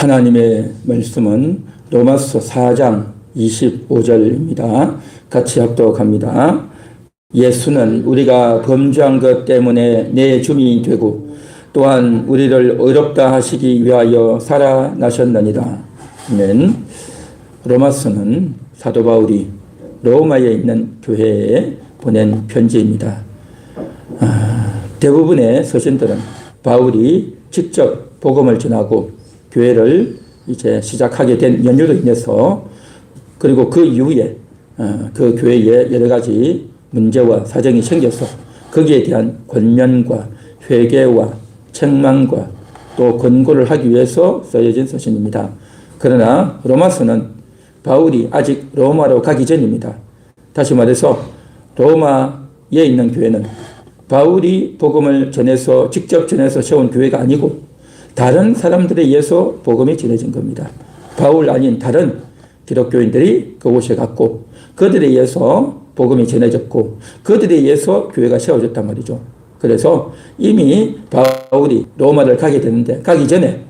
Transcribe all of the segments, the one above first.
하나님의 말씀은 로마서 4장 25절입니다. 같이 합독합니다. 예수는 우리가 범죄한 것 때문에 내 주민이 되고 또한 우리를 의롭다 하시기 위하여 살아나셨느니라. 아멘. 로마서는 사도 바울이 로마에 있는 교회에 보낸 편지입니다. 아, 대부분의 서신들은 바울이 직접 복음을 전하고 교회를 이제 시작하게 된 연유로 인해서 그리고 그 이후에 어, 그 교회에 여러 가지 문제와 사정이 생겨서 거기에 대한 권면과 회개와 책망과 또 권고를 하기 위해서 써여진 서신입니다. 그러나 로마서는 바울이 아직 로마로 가기 전입니다. 다시 말해서 로마에 있는 교회는 바울이 복음을 전해서 직접 전해서 세운 교회가 아니고 다른 사람들에 의해서 복음이 전해진 겁니다. 바울 아닌 다른 기독교인들이 그곳에 갔고 그들에 의해서 복음이 전해졌고 그들에 의해서 교회가 세워졌단 말이죠. 그래서 이미 바울이 로마를 가게 되는데 가기 전에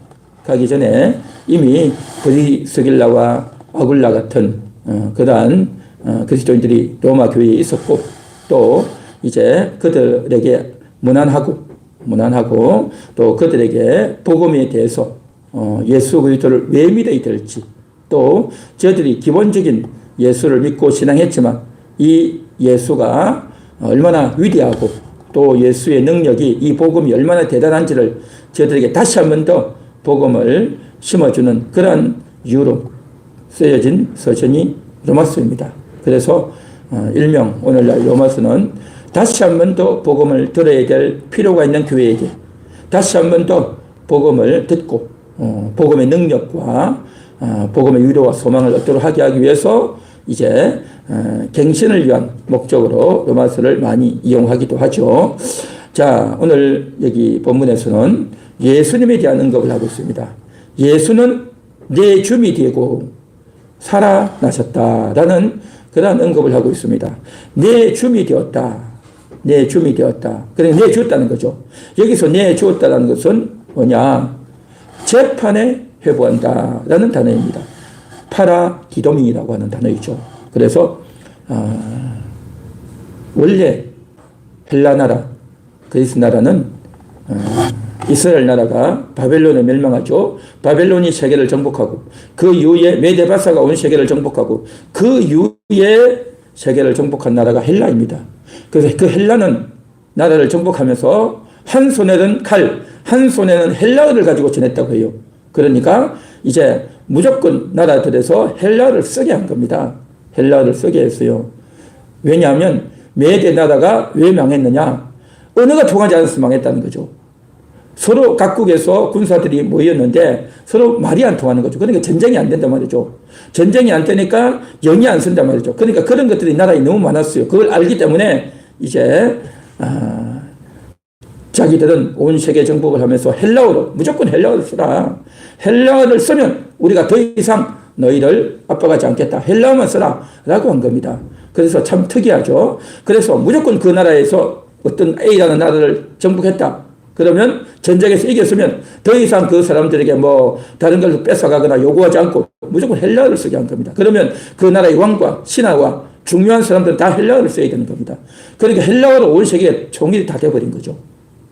가기 전에 이미 브리스길라와 아굴라 같은 어, 그러한 어, 그리스도인들이 로마 교회에 있었고 또 이제 그들에게 무난하고 무난하고 또 그들에게 복음에 대해서 어, 예수 그리스도를 왜 믿어야 될지 또 저들이 기본적인 예수를 믿고 신앙했지만 이 예수가 얼마나 위대하고 또 예수의 능력이 이 복음이 얼마나 대단한지를 저들에게 다시 한 번 더 복음을 심어주는 그런 이유로 쓰여진 서신이 로마서입니다. 그래서 어, 일명 오늘날 로마서는 다시 한 번 더 복음을 들어야 될 필요가 있는 교회에게 다시 한 번 더 복음을 듣고 어, 복음의 능력과 어, 복음의 위로와 소망을 얻도록 하게 하기 위해서 이제 갱신을 위한 목적으로 로마서를 많이 이용하기도 하죠. 자, 오늘 여기 본문에서는 예수님에 대한 언급을 하고 있습니다. 예수는 내 줌이 되고 살아나셨다라는 그러한 언급을 하고 있습니다. 내 줌이 되었다. 내 줌이 되었다. 그래, 내 주었다는 거죠. 여기서 내 주었다는 것은 뭐냐? 재판에 회부한다라는 단어입니다. 파라디도미라고 하는 단어이죠. 그래서 어, 원래 헬라 나라, 그리스 나라는 어, 이스라엘 나라가 바벨론에 멸망하죠. 바벨론이 세계를 정복하고 그 이후에 메데바사가 온 세계를 정복하고 그 이후에 세계를 정복한 나라가 헬라입니다. 그래서 그 헬라는 나라를 정복하면서 한 손에는 칼, 한 손에는 헬라어를 가지고 지냈다고 해요. 그러니까 이제 무조건 나라들에서 헬라어를 쓰게 한 겁니다. 헬라어를 쓰게 했어요. 왜냐하면 메데 나라가 왜 망했느냐? 언어가 통하지 않아서 망했다는 거죠. 서로 각국에서 군사들이 모였는데 서로 말이 안 통하는 거죠. 그러니까 전쟁이 안 된단 말이죠. 전쟁이 안 되니까 영이 안 쓴단 말이죠. 그러니까 그런 것들이 나라에 너무 많았어요. 그걸 알기 때문에 이제 아, 자기들은 온 세계 정복을 하면서 헬라어로 무조건 헬라어를 쓰라. 헬라어를 쓰면 우리가 더 이상 너희를 압박하지 않겠다. 헬라어만 써라. 라고 한 겁니다. 그래서 참 특이하죠. 그래서 무조건 그 나라에서 어떤 A라는 나라를 정복했다. 그러면 전쟁에서 이겼으면 더 이상 그 사람들에게 뭐 다른 걸 뺏어가거나 요구하지 않고 무조건 헬라어를 쓰게 한 겁니다. 그러면 그 나라의 왕과 신하와 중요한 사람들은 다 헬라어를 써야 되는 겁니다. 그러니까 헬라어로 온 세계에 통일이 다 돼버린 거죠.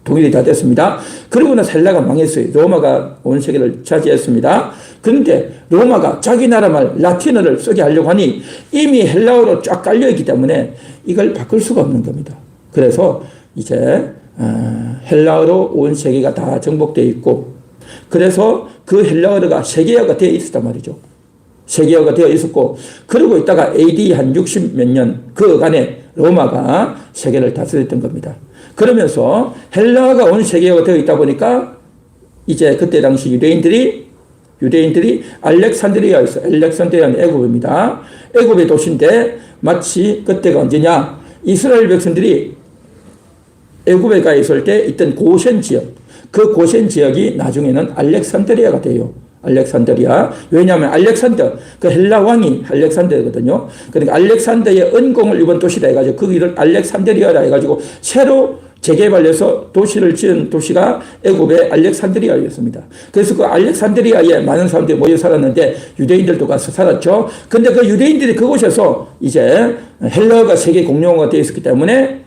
통일이 다 됐습니다. 그러고 나서 헬라가 망했어요. 로마가 온 세계를 차지했습니다. 그런데 로마가 자기 나라 말 라틴어를 쓰게 하려고 하니 이미 헬라어로 쫙 깔려있기 때문에 이걸 바꿀 수가 없는 겁니다. 그래서 이제 어, 헬라어로 온 세계가 다 정복되어 있고 그래서 그 헬라어가 세계어가 되어 있었단 말이죠. 세계어가 되어 있었고 그러고 있다가 AD 한 60 몇 년 그간에 로마가 세계를 다스렸던 겁니다. 그러면서 헬라어가 온 세계어가 되어 있다 보니까 이제 그때 당시 유대인들이 유대인들이 알렉산드리아에서 알렉산드리아는 애굽입니다. 애굽의 도시인데 마치 그때가 언제냐 이스라엘 백성들이 애굽에 가 있을 때 있던 고센 지역, 그 고센 지역이 나중에는 알렉산드리아가 돼요. 알렉산드리아. 왜냐하면 알렉산더, 그 헬라 왕이 알렉산더거든요. 그러니까 알렉산더의 은공을 이번 도시다 해가지고 그 이를 알렉산드리아라 해가지고 새로 재개발해서 도시를 지은 도시가 애굽의 알렉산드리아였습니다. 그래서 그 알렉산드리아에 많은 사람들이 모여 살았는데 유대인들도 가서 살았죠. 근데 그 유대인들이 그곳에서 이제 헬라어가 세계 공용어가 되어 있었기 때문에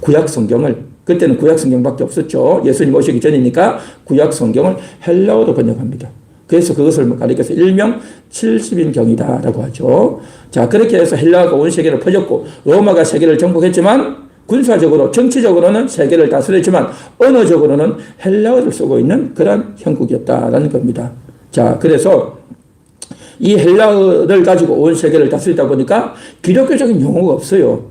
구약 성경을 그때는 구약 성경밖에 없었죠. 예수님 오시기 전이니까 구약 성경을 헬라어로 번역합니다. 그래서 그것을 뭐 가리켜서 일명 70인 경이다라고 하죠. 자, 그렇게 해서 헬라어가 온 세계를 퍼졌고 로마가 세계를 정복했지만 군사적으로 정치적으로는 세계를 다스렸지만 언어적으로는 헬라어를 쓰고 있는 그런 형국이었다라는 겁니다. 자, 그래서 이 헬라어를 가지고 온 세계를 다스리다 보니까 기독교적인 용어가 없어요.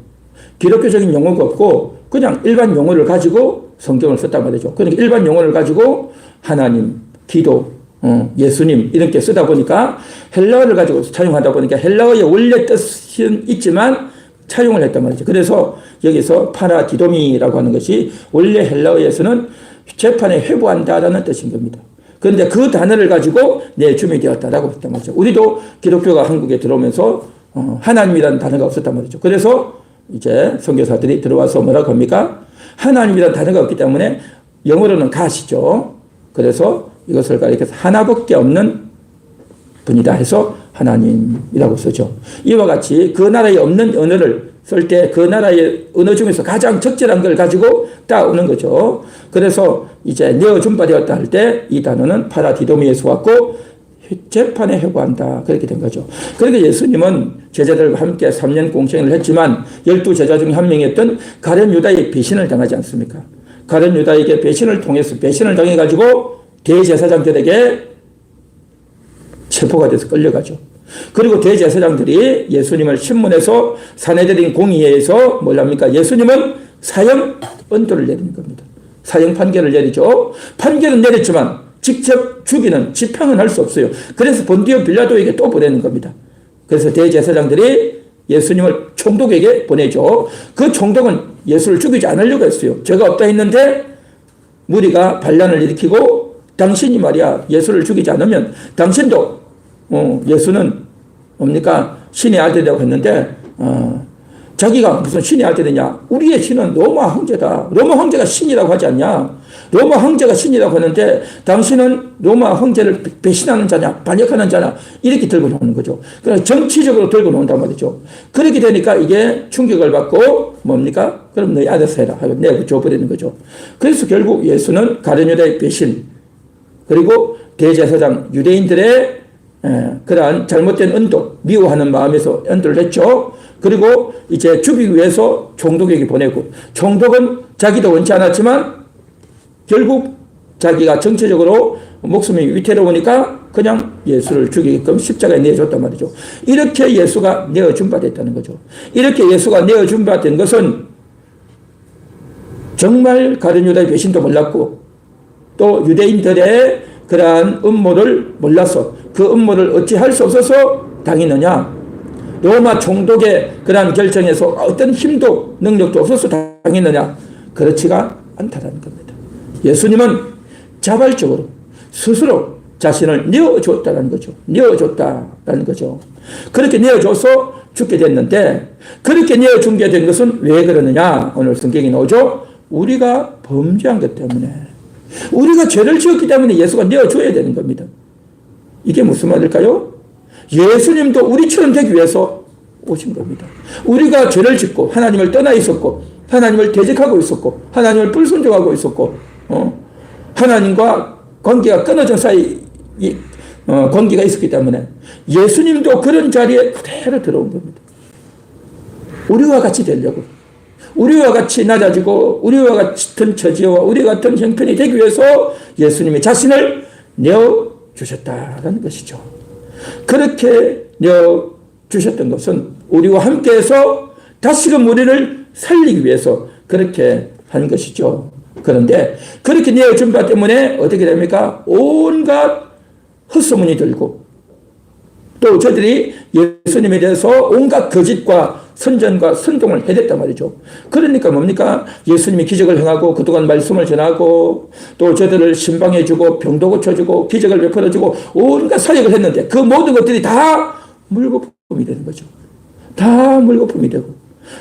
기독교적인 용어가 없고 그냥 일반 용어를 가지고 성경을 썼단 말이죠. 그러니까 일반 용어를 가지고 하나님, 기도, 어, 예수님 이렇게 쓰다 보니까 헬라어를 가지고 차용하다 보니까 헬라어의 원래 뜻은 있지만 차용을 했단 말이죠. 그래서 여기서 파라디도미라고 하는 것이 원래 헬라어에서는 재판에 회부한다라는 뜻인 겁니다. 그런데 그 단어를 가지고 내 줌이 되었다라고 했단 말이죠. 우리도 기독교가 한국에 들어오면서 어, 하나님이라는 단어가 없었단 말이죠. 그래서 이제 선교사들이 들어와서 뭐라고 합니까? 하나님이라는 단어가 없기 때문에 영어로는 가시죠. 그래서 이것을 가리켜서 하나밖에 없는 분이다 해서 하나님이라고 쓰죠. 이와 같이 그 나라에 없는 언어를 쓸 때 그 나라의 언어 중에서 가장 적절한 걸 가지고 따오는 거죠. 그래서 이제 내어 준 바 되었다 할 때 이 단어는 파라디도미에서 왔고 재판에 회부한다. 그렇게 된 거죠. 그러니까 예수님은 제자들과 함께 3년 공생을 했지만 열두 제자 중 한 명이었던 가련 유다의 배신을 당하지 않습니까? 가련 유다에게 배신을 통해서 배신을 당해 가지고 대제사장들에게 체포가 돼서 끌려가죠. 그리고 대제사장들이 예수님을 신문해서 사내들인 공의회에서 뭘 합니까? 예수님은 사형 언도를 내리는 겁니다. 사형 판결을 내리죠. 판결은 내렸지만 직접 죽이는 집행은 할 수 없어요. 그래서 본디오 빌라도에게 또 보내는 겁니다. 그래서 대제사장들이 예수님을 총독에게 보내죠. 그 총독은 예수를 죽이지 않으려고 했어요. 죄가 없다 했는데 무리가 반란을 일으키고 당신이 말이야 예수를 죽이지 않으면 당신도 어, 예수는 뭡니까 신의 아들이라고 했는데 어, 자기가 무슨 신의 아들이냐? 우리의 신은 로마 황제다. 로마 황제가 신이라고 하지 않냐? 로마 황제가 신이라고 하는데 당신은 로마 황제를 배신하는 자냐? 반역하는 자냐? 이렇게 들고 노는 거죠. 그래서 정치적으로 들고 논단 말이죠. 그렇게 되니까 이게 충격을 받고 뭡니까? 그럼 너희 알아서 해라 하고 내가 줘버리는 거죠. 그래서 결국 예수는 가룟유다의 배신 그리고 대제사장 유대인들의 그러한 잘못된 은도, 미워하는 마음에서 은도를 했죠. 그리고 이제 죽이기 위해서 총독에게 보내고, 총독은 자기도 원치 않았지만 결국 자기가 정치적으로 목숨이 위태로우니까 그냥 예수를 죽이게끔 십자가에 내줬단 말이죠. 이렇게 예수가 내어준 바 됐다는 거죠. 이렇게 예수가 내어준 바 된 것은 정말 가룟 유다의 배신도 몰랐고 또 유대인들의 그러한 음모를 몰라서 그 음모를 어찌할 수 없어서 당했느냐? 로마 총독의 그러한 결정에서 어떤 힘도 능력도 없어서 당했느냐? 그렇지가 않다는 겁니다. 예수님은 자발적으로 스스로 자신을 내어줬다는 거죠. 내어줬다는 거죠. 그렇게 내어줘서 죽게 됐는데 그렇게 내어준 게 된 것은 왜 그러느냐? 오늘 성경이 나오죠. 우리가 범죄한 것 때문에 우리가 죄를 지었기 때문에 예수가 내어줘야 되는 겁니다. 이게 무슨 말일까요? 예수님도 우리처럼 되기 위해서 오신 겁니다. 우리가 죄를 짓고 하나님을 떠나 있었고 하나님을 대적하고 있었고 하나님을 불순종하고 있었고 어? 하나님과 관계가 끊어진 사이 어, 관계가 있었기 때문에 예수님도 그런 자리에 그대로 들어온 겁니다. 우리와 같이 되려고. 우리와 같이 낮아지고 우리와 같은 처지와 우리 같은 형편이 되기 위해서 예수님이 자신을 내어 주셨다라는 것이죠. 그렇게 주셨던 것은 우리와 함께해서 다시금 우리를 살리기 위해서 그렇게 한 것이죠. 그런데 그렇게 내어준 바 때문에 어떻게 됩니까? 온갖 헛소문이 들고 또 저들이 예수님에 대해서 온갖 거짓과 선전과 선동을 해댔단 말이죠. 그러니까 뭡니까? 예수님이 기적을 행하고 그동안 말씀을 전하고 또 저들을 신방해주고 병도 고쳐주고 기적을 베풀어주고 온갖 사역을 했는데 그 모든 것들이 다 물거품이 되는 거죠. 다 물거품이 되고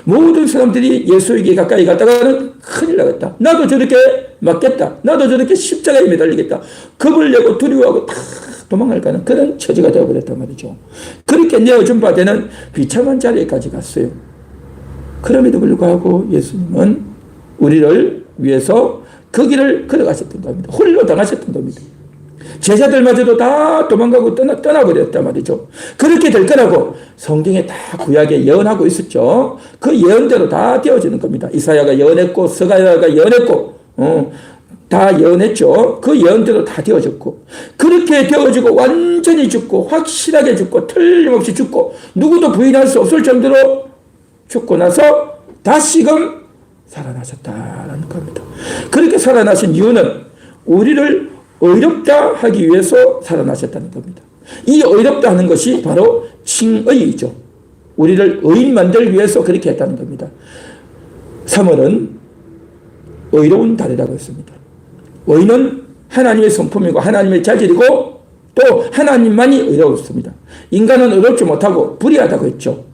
모든 사람들이 예수에게 가까이 갔다가는 큰일 나겠다. 나도 저렇게 맞겠다. 나도 저렇게 십자가에 매달리겠다. 겁을 내고 두려워하고 다 도망갈까는 그런 처지가 되어버렸단 말이죠. 그렇게 내어준 바 되는 비참한 자리에까지 갔어요. 그럼에도 불구하고 예수님은 우리를 위해서 그 길을 걸어가셨던 겁니다. 홀로 당하셨던 겁니다. 제자들마저도 다 도망가고 떠나, 떠나버렸단 말이죠. 그렇게 될 거라고 성경에 다 구약에 예언하고 있었죠. 그 예언대로 다 되어지는 겁니다. 이사야가 예언했고, 서가야가 예언했고, 어, 다 예언했죠. 그 예언대로 다 되어졌고. 그렇게 되어지고 완전히 죽고, 확실하게 죽고, 틀림없이 죽고, 누구도 부인할 수 없을 정도로 죽고 나서 다시금 살아나셨다라는 겁니다. 그렇게 살아나신 이유는 우리를 의롭다 하기 위해서 살아나셨다는 겁니다. 이 의롭다 하는 것이 바로 칭의이죠. 우리를 의인 만들기 위해서 그렇게 했다는 겁니다. 3월은 의로운 달이라고 했습니다. 의는 하나님의 성품이고 하나님의 자질이고 또 하나님만이 의롭습니다. 인간은 의롭지 못하고 불의하다고 했죠.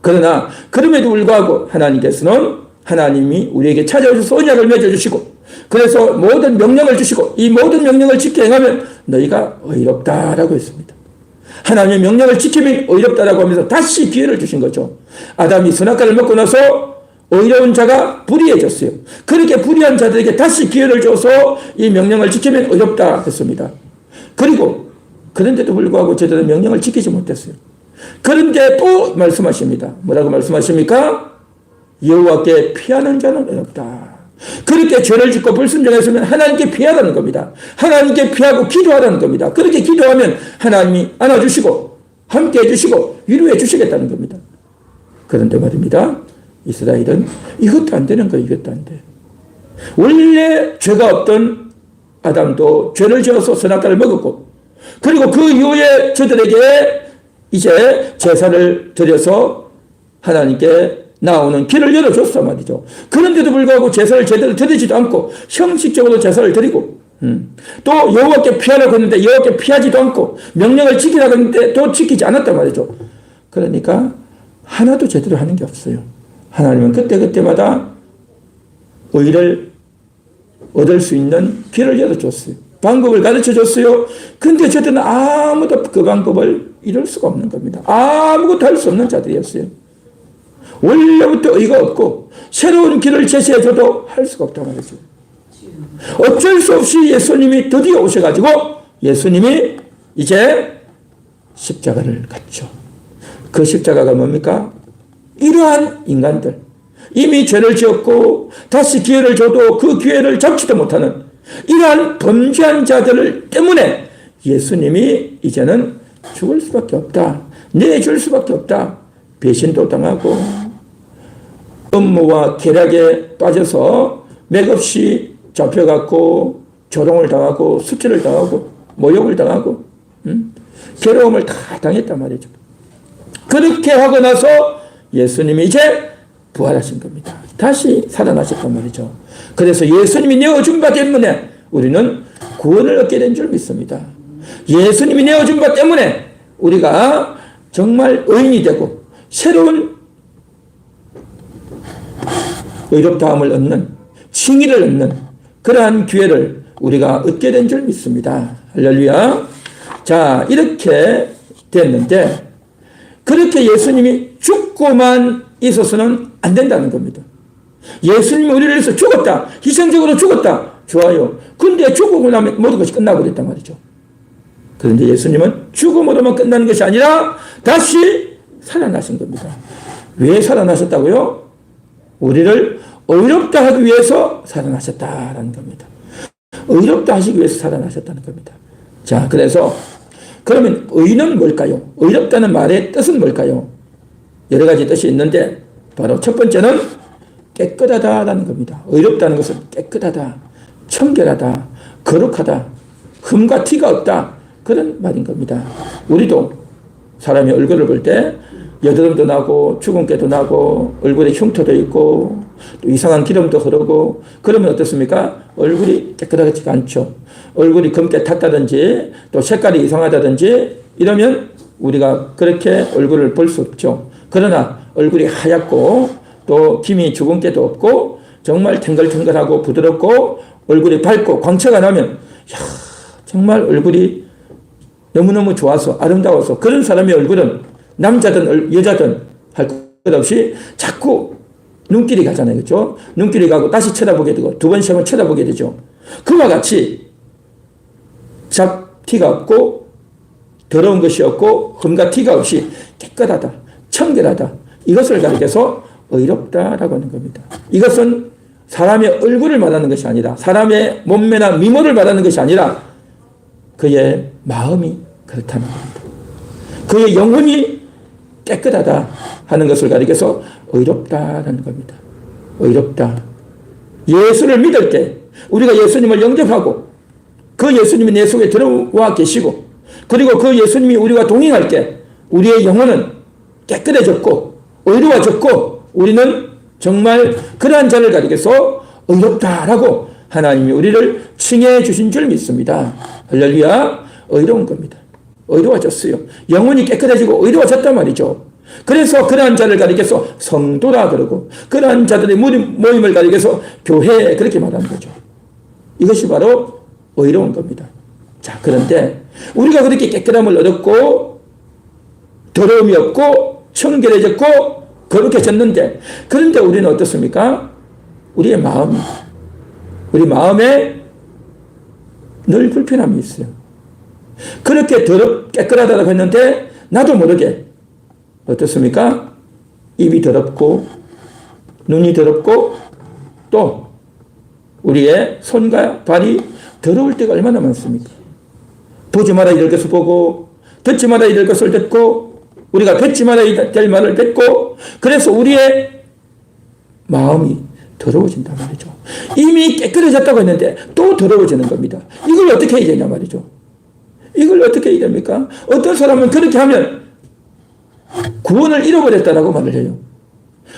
그러나 그럼에도 불구하고 하나님께서는 하나님이 우리에게 찾아오셔서 언약을 맺어주시고 그래서 모든 명령을 주시고 이 모든 명령을 지켜 행하면 너희가 의롭다라고 했습니다. 하나님의 명령을 지키면 의롭다라고 하면서 다시 기회를 주신 거죠. 아담이 선악과를 먹고 나서 의로운 자가 불의해졌어요. 그렇게 불의한 자들에게 다시 기회를 줘서 이 명령을 지키면 의롭다 했습니다. 그리고 그런데도 불구하고 저들은 명령을 지키지 못했어요. 그런데 또 말씀하십니다. 뭐라고 말씀하십니까? 여호와께 피하는 자는 어렵다. 그렇게 죄를 짓고 불순종했으면 하나님께 피하라는 겁니다. 하나님께 피하고 기도하라는 겁니다. 그렇게 기도하면 하나님이 안아주시고 함께 해주시고 위로해 주시겠다는 겁니다. 그런데 말입니다. 이스라엘은 이것도 안 되는 거예요. 이것도 안 돼. 원래 죄가 없던 아담도 죄를 지어서 선악과를 먹었고 그리고 그 이후에 저들에게 이제 제사를 드려서 하나님께 나오는 길을 열어줬단 말이죠. 그런데도 불구하고 제사를 제대로 드리지도 않고 형식적으로 제사를 드리고 음. 또 여호와께 피하라고 했는데 여호와께 피하지도 않고 명령을 지키라고 했는데 또 지키지 않았단 말이죠. 그러니까 하나도 제대로 하는 게 없어요. 하나님은 그때그때마다 의를 얻을 수 있는 길을 열어줬어요. 방법을 가르쳐 줬어요. 근데 저들은 아무도 그 방법을 이룰 수가 없는 겁니다. 아무것도 할 수 없는 자들이었어요. 원래부터 의가 없고 새로운 길을 제시해줘도 할 수가 없단 말이죠. 어쩔 수 없이 예수님이 드디어 오셔가지고 예수님이 이제 십자가를 갔죠. 그 십자가가 뭡니까? 이러한 인간들 이미 죄를 지었고 다시 기회를 줘도 그 기회를 잡지도 못하는 이러한 범죄한 자들 때문에 예수님이 이제는 죽을 수밖에 없다. 내줄 수밖에 없다. 배신도 당하고 음모와 계략에 빠져서 맥없이 잡혀갖고 조롱을 당하고 수치를 당하고 모욕을 당하고 음? 괴로움을 다 당했단 말이죠. 그렇게 하고 나서 예수님이 이제 부활하신 겁니다. 다시 살아나셨단 말이죠. 그래서 예수님이 내어준 바 때문에 우리는 구원을 얻게 된 줄 믿습니다. 예수님이 내어준 바 때문에 우리가 정말 의인이 되고 새로운 의롭다함을 얻는 칭의를 얻는 그러한 기회를 우리가 얻게 된 줄 믿습니다. 할렐루야. 자, 이렇게 됐는데 그렇게 예수님이 죽고만 있어서는 안 된다는 겁니다. 예수님이 우리를 위해서 죽었다. 희생적으로 죽었다. 좋아요. 근데 죽고 나면 모든 것이 끝나고 됐단 말이죠. 그런데 예수님은 죽음으로만 끝나는 것이 아니라 다시 살아나신 겁니다. 왜 살아나셨다고요? 우리를 의롭다 하기 위해서 살아나셨다라는 겁니다. 의롭다 하시기 위해서 살아나셨다는 겁니다. 자, 그래서 그러면 의는 뭘까요? 의롭다는 말의 뜻은 뭘까요? 여러 가지 뜻이 있는데 바로 첫 번째는 깨끗하다라는 겁니다. 의롭다는 것은 깨끗하다, 청결하다, 거룩하다, 흠과 티가 없다 그런 말인 겁니다. 우리도 사람의 얼굴을 볼 때 여드름도 나고 주근깨도 나고 얼굴에 흉터도 있고 또 이상한 기름도 흐르고 그러면 어떻습니까? 얼굴이 깨끗하지가 않죠. 얼굴이 검게 탔다든지 또 색깔이 이상하다든지 이러면 우리가 그렇게 얼굴을 볼 수 없죠. 그러나 얼굴이 하얗고 또 김이 죽은 게도 없고 정말 탱글탱글하고 부드럽고 얼굴이 밝고 광채가 나면 야 정말 얼굴이 너무너무 좋아서 아름다워서 그런 사람의 얼굴은 남자든 얼- 여자든 할 것 없이 자꾸 눈길이 가잖아요. 그죠? 눈길이 가고 다시 쳐다보게 되고 두 번, 세 번 쳐다보게 되죠. 그와 같이 잡티가 없고 더러운 것이 없고 흠과 티가 없이 깨끗하다, 청결하다. 이것을 가리켜서 의롭다라고 하는 겁니다. 이것은 사람의 얼굴을 말하는 것이 아니라 사람의 몸매나 미모를 말하는 것이 아니라 그의 마음이 그렇다는 겁니다. 그의 영혼이 깨끗하다 하는 것을 가리켜서 의롭다라는 겁니다. 의롭다. 예수를 믿을 때 우리가 예수님을 영접하고 그 예수님이 내 속에 들어와 계시고 그리고 그 예수님이 우리와 동행할 때 우리의 영혼은 깨끗해졌고 의로워졌고 우리는 정말 그러한 자를 가리켜서 의롭다라고 하나님이 우리를 칭해 주신 줄 믿습니다. 할렐루야 의로운 겁니다. 의로워졌어요. 영혼이 깨끗해지고 의로워졌단 말이죠. 그래서 그러한 자를 가리켜서 성도라 그러고 그러한 자들의 모임- 모임을 가리켜서 교회 그렇게 말하는 거죠. 이것이 바로 의로운 겁니다. 자, 그런데 우리가 그렇게 깨끗함을 얻었고 더러움이 없고 청결해졌고 거룩해졌는데 그런데 우리는 어떻습니까? 우리의 마음이 우리 마음에 늘 불편함이 있어요. 그렇게 더럽 깨끗하다고 했는데 나도 모르게 어떻습니까? 입이 더럽고 눈이 더럽고 또 우리의 손과 발이 더러울 때가 얼마나 많습니까? 보지 마라 이럴 것을 보고 듣지 마라 이럴 것을 듣고 우리가 뱉지 마라 될 말을 뱉고 그래서 우리의 마음이 더러워진단 말이죠. 이미 깨끗해졌다고 했는데 또 더러워지는 겁니다. 이걸 어떻게 해야 되냐 말이죠. 이걸 어떻게 해야 됩니까? 어떤 사람은 그렇게 하면 구원을 잃어버렸다라고 말을 해요.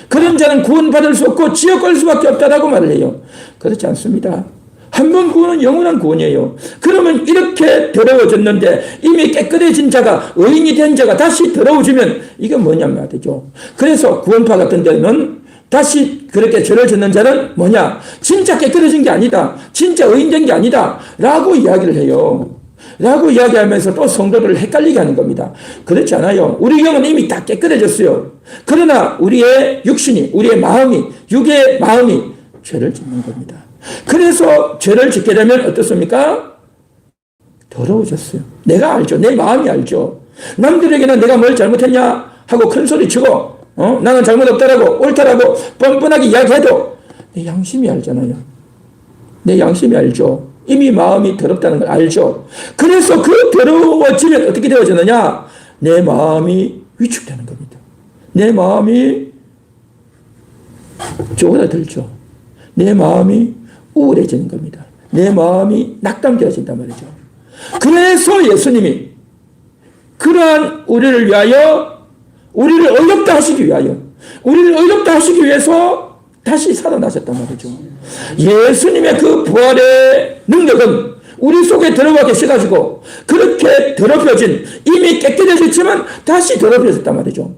그런 자는 구원받을 수 없고 지옥 갈 수밖에 없다라고 말을 해요. 그렇지 않습니다. 한 번 구원은 영원한 구원이에요. 그러면 이렇게 더러워졌는데 이미 깨끗해진 자가 의인이 된 자가 다시 더러워지면 이건 뭐냐 말이죠. 그래서 구원파 같은 데는 다시 그렇게 죄를 짓는 자는 뭐냐? 진짜 깨끗해진 게 아니다. 진짜 의인 된 게 아니다. 라고 이야기를 해요. 라고 이야기하면서 또 성도들을 헷갈리게 하는 겁니다. 그렇지 않아요. 우리 영은 이미 다 깨끗해졌어요. 그러나 우리의 육신이, 우리의 마음이, 육의 마음이 죄를 짓는 겁니다. 그래서 죄를 짓게 되면 어떻습니까? 더러워졌어요. 내가 알죠. 내 마음이 알죠. 남들에게는 내가 뭘 잘못했냐 하고 큰 소리 치고, 어? 나는 잘못 없다라고, 옳다라고 뻔뻔하게 이야기해도 내 양심이 알잖아요. 내 양심이 알죠. 이미 마음이 더럽다는 걸 알죠. 그래서 그 더러워지면 어떻게 되어지느냐? 내 마음이 위축되는 겁니다. 내 마음이 쪼그라들죠. 내 마음이 우울해지는 겁니다. 내 마음이 낙담되어진단 말이죠. 그래서 예수님이 그러한 우리를 위하여 우리를 어렵다 하시기 위하여 우리를 어렵다 하시기 위해서 다시 살아나셨단 말이죠. 예수님의 그 부활의 능력은 우리 속에 들어가 계셔가지고 그렇게 더럽혀진 이미 깨끗해졌지만 다시 더럽혀졌단 말이죠.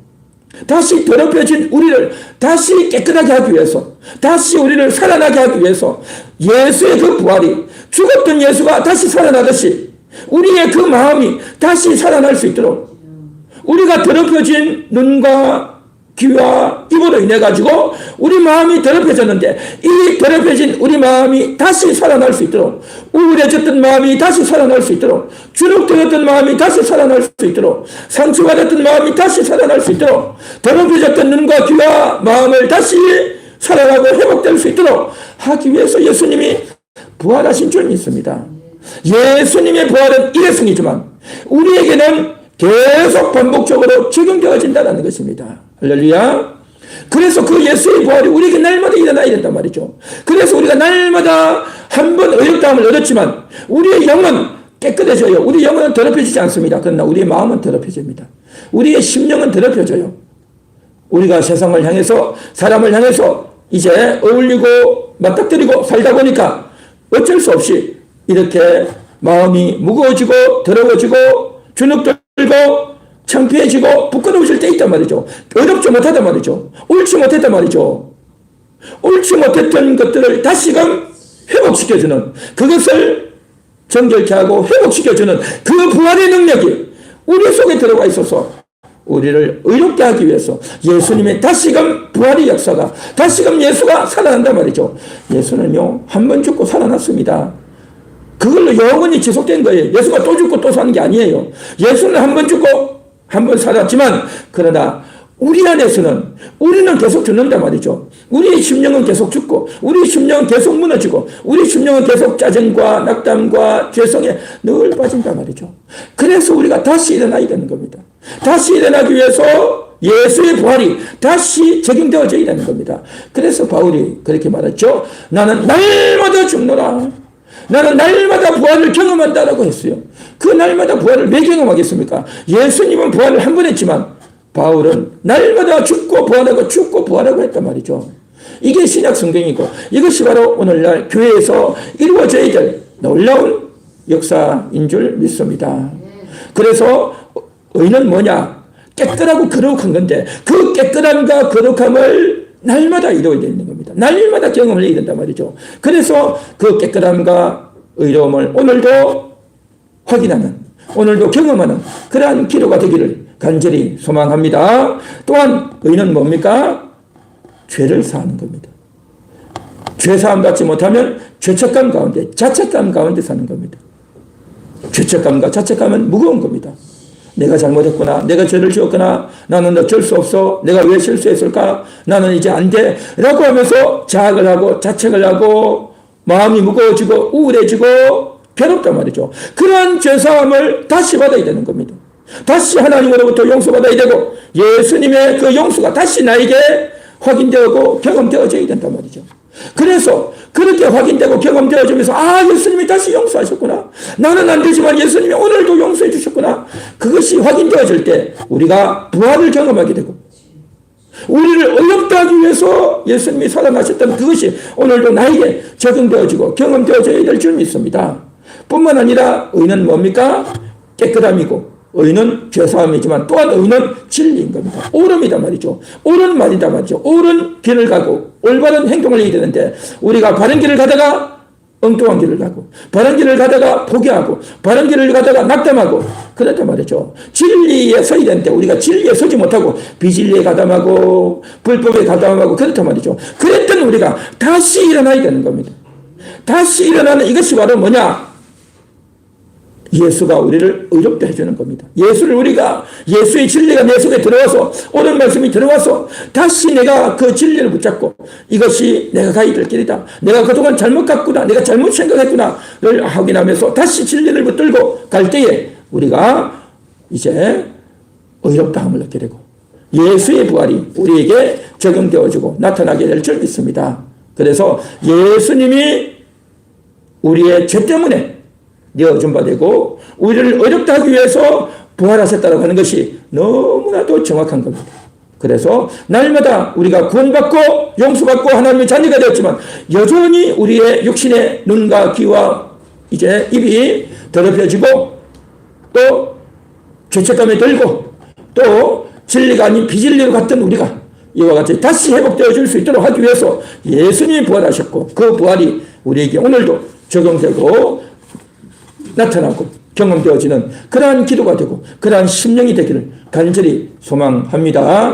다시 더럽혀진 우리를 다시 깨끗하게 하기 위해서 다시 우리를 살아나게 하기 위해서 예수의 그 부활이 죽었던 예수가 다시 살아나듯이 우리의 그 마음이 다시 살아날 수 있도록 우리가 더럽혀진 눈과 귀와 입으로 인해 가지고 우리 마음이 더럽혀졌는데 이 더럽혀진 우리 마음이 다시 살아날 수 있도록 우울해졌던 마음이 다시 살아날 수 있도록 주눅들었던 마음이 다시 살아날 수 있도록 상처받았던 마음이 다시 살아날 수 있도록 더럽혀졌던 눈과 귀와 마음을 다시 살아나고 회복될 수 있도록 하기 위해서 예수님이 부활하신 줄 믿습니다. 예수님의 부활은 일회성이지만 우리에게는 계속 반복적으로 적용되어진다는 것입니다. 할렐루야. 그래서 그 예수의 부활이 우리에게 날마다 일어나야 된단 말이죠. 그래서 우리가 날마다 한 번 의롭다함을 얻었지만 우리의 영은 깨끗해져요. 우리 영은 더럽혀지지 않습니다. 그러나 우리의 마음은 더럽혀집니다. 우리의 심령은 더럽혀져요. 우리가 세상을 향해서 사람을 향해서 이제 어울리고 맞닥뜨리고 살다 보니까 어쩔 수 없이 이렇게 마음이 무거워지고 더러워지고 주눅 들고 창피해지고 부끄러워질 때 있단 말이죠. 어렵지 못하단 말이죠. 옳지 못했단 말이죠. 옳지 못했던 것들을 다시금 회복시켜주는 그것을 정결케 하고 회복시켜주는 그 부활의 능력이 우리 속에 들어가 있어서 우리를 의롭게 하기 위해서 예수님의 다시금 부활의 역사가 다시금 예수가 살아난단 말이죠. 예수는요 한 번 죽고 살아났습니다. 그걸로 영원히 지속된 거예요. 예수가 또 죽고 또 사는 게 아니에요. 예수는 한 번 죽고 한번 살았지만 그러나 우리 안에서는 우리는 계속 죽는단 말이죠. 우리의 심령은 계속 죽고 우리 심령은 계속 무너지고 우리 심령은 계속 짜증과 낙담과 죄성에 늘 빠진단 말이죠. 그래서 우리가 다시 일어나야 되는 겁니다. 다시 일어나기 위해서 예수의 부활이 다시 적용되어져야 되는 겁니다. 그래서 바울이 그렇게 말했죠. 나는 날마다 죽노라. 나는 날마다 부활을 경험한다라고 했어요. 그 날마다 부활을 왜 경험하겠습니까? 예수님은 부활을 한 번 했지만 바울은 날마다 죽고 부활하고 죽고 부활하고 했단 말이죠. 이게 신약 성경이고 이것이 바로 오늘날 교회에서 이루어져야 될 놀라운 역사인 줄 믿습니다. 그래서 의는 뭐냐? 깨끗하고 거룩한 건데 그 깨끗함과 거룩함을 날마다 이루어야 되는 겁니다. 날마다 경험을 해야 된단 말이죠. 그래서 그 깨끗함과 의로움을 오늘도 확인하는 오늘도 경험하는 그러한 기도가 되기를 간절히 소망합니다. 또한 의는 뭡니까? 죄를 사하는 겁니다. 죄 사함 받지 못하면 죄책감 가운데 자책감 가운데 사는 겁니다. 죄책감과 자책감은 무거운 겁니다. 내가 잘못했구나. 내가 죄를 지었구나. 나는 어쩔 수 없어. 내가 왜 실수했을까? 나는 이제 안 돼. 라고 하면서 자학을 하고 자책을 하고 마음이 무거워지고 우울해지고 괴롭단 말이죠. 그러한 죄사함을 다시 받아야 되는 겁니다. 다시 하나님으로부터 용서받아야 되고 예수님의 그 용서가 다시 나에게 확인되고 경험되어져야 된단 말이죠. 그래서 그렇게 확인되고 경험되어지면서 아 예수님이 다시 용서하셨구나. 나는 안 되지만 예수님이 오늘도 용서해 주셨구나. 그것이 확인되어질 때 우리가 부활을 경험하게 되고 우리를 어렵다 하기 위해서 예수님이 살아나셨던 그것이 오늘도 나에게 적용되어지고 경험되어져야 될 줄 믿습니다. 뿐만 아니라 의는 뭡니까? 깨끗함이고 의는 죄사함이지만 또한 의는 진리인 겁니다. 옳음이단 말이죠. 옳은 말이단 말이죠. 옳은 길을 가고 올바른 행동을 해야 되는데 우리가 바른 길을 가다가 엉뚱한 길을 가고 바른 길을 가다가 포기하고 바른 길을 가다가 낙담하고 그랬단 말이죠. 진리에 서야 되는데 우리가 진리에 서지 못하고 비진리에 가담하고 불법에 가담하고 그렇단 말이죠. 그랬던 우리가 다시 일어나야 되는 겁니다. 다시 일어나는 이것이 바로 뭐냐? 예수가 우리를 의롭게 해주는 겁니다. 예수를 우리가 예수의 진리가 내 속에 들어와서 옳은 말씀이 들어와서 다시 내가 그 진리를 붙잡고 이것이 내가 가야 될 길이다. 내가 그동안 잘못 갔구나. 내가 잘못 생각했구나를 확인하면서 다시 진리를 붙들고 갈 때에 우리가 이제 의롭다함을 얻게 되고 예수의 부활이 우리에게 적용되어지고 나타나게 될 줄 믿습니다. 그래서 예수님이 우리의 죄 때문에 내어준 바 되고 우리를 어렵다 하기 위해서 부활하셨다고 하는 것이 너무나도 정확한 겁니다. 그래서 날마다 우리가 구원받고 용서받고 하나님의 자녀가 되었지만 여전히 우리의 육신의 눈과 귀와 이제 입이 더럽혀지고 또 죄책감에 들고 또 진리가 아닌 비진리로 갔던 우리가 이와 같이 다시 회복되어 줄수 있도록 하기 위해서 예수님이 부활하셨고 그 부활이 우리에게 오늘도 적용되고 나타나고 경험되어지는 그러한 기도가 되고 그러한 심령이 되기를 간절히 소망합니다.